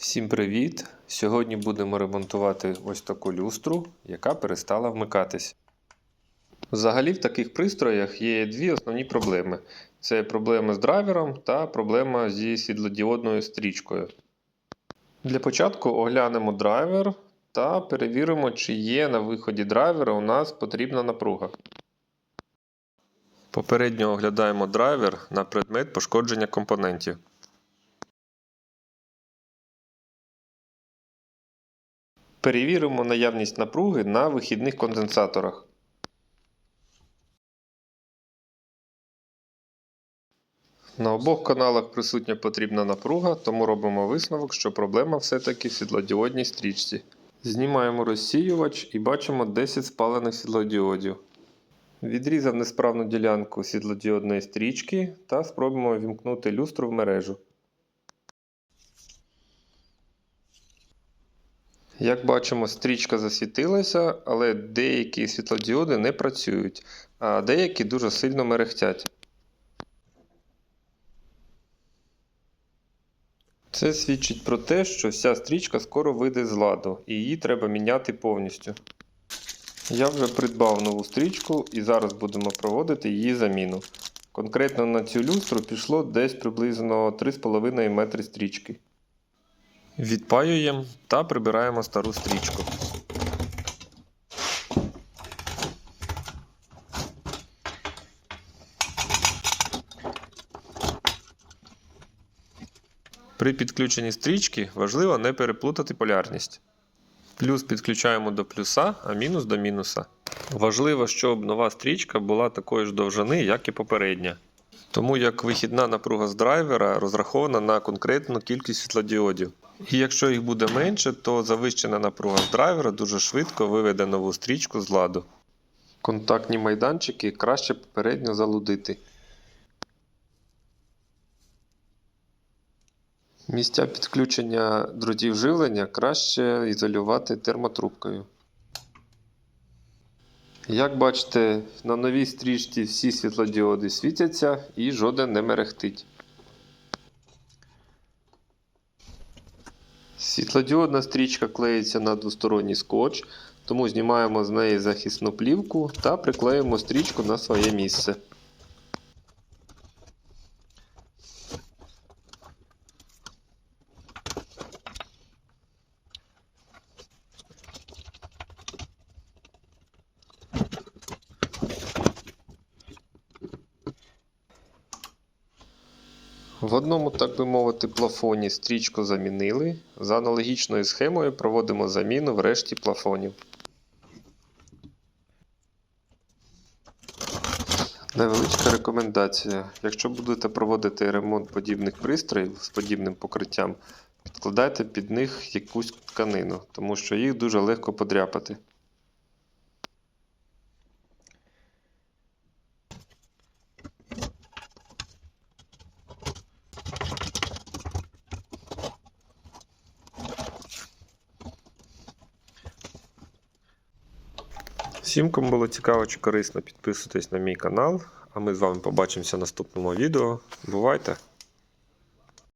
Всім привіт! Сьогодні будемо ремонтувати ось таку люстру, яка перестала вмикатись. Взагалі в таких пристроях є дві основні проблеми: це проблема з драйвером та проблема зі світлодіодною стрічкою. Для початку оглянемо драйвер та перевіримо, чи є на виході драйвера у нас потрібна напруга. Попередньо оглядаємо драйвер на предмет пошкодження компонентів. Перевіримо наявність напруги на вихідних конденсаторах. На обох каналах присутня потрібна напруга, тому робимо висновок, що проблема все-таки в світлодіодній стрічці. Знімаємо розсіювач і бачимо 10 спалених світлодіодів. Відрізав несправну ділянку світлодіодної стрічки та спробуємо вімкнути люстру в мережу. Як бачимо, стрічка засвітилася, але деякі світлодіоди не працюють, а деякі дуже сильно мерехтять. Це свідчить про те, що вся стрічка скоро вийде з ладу і її треба міняти повністю. Я вже придбав нову стрічку і зараз будемо проводити її заміну. Конкретно на цю люстру пішло десь приблизно 3,5 метри стрічки. Відпаюємо та прибираємо стару стрічку. При підключенні стрічки важливо не переплутати полярність. Плюс підключаємо до плюса, а мінус до мінуса. Важливо, щоб нова стрічка була такої ж довжини, як і попередня. Тому як вихідна напруга з драйвера розрахована на конкретну кількість світлодіодів. І якщо їх буде менше, то завищена напруга з драйвера дуже швидко виведе нову стрічку з ладу. Контактні майданчики краще попередньо залудити. Місця підключення дротів живлення краще ізолювати термотрубкою. Як бачите, на новій стрічці всі світлодіоди світяться і жоден не мерехтить. Світлодіодна стрічка клеїться на двосторонній скотч, тому знімаємо з неї захисну плівку та приклеїмо стрічку на своє місце. В одному, так би мовити, плафоні стрічку замінили. За аналогічною схемою проводимо заміну в решті плафонів. Невеличка рекомендація. Якщо будете проводити ремонт подібних пристроїв з подібним покриттям, підкладайте під них якусь тканину, тому що їх дуже легко подряпати. Всім, кому було цікаво чи корисно, підписуйтесь на мій канал, а ми з вами побачимося в наступному відео. Бувайте!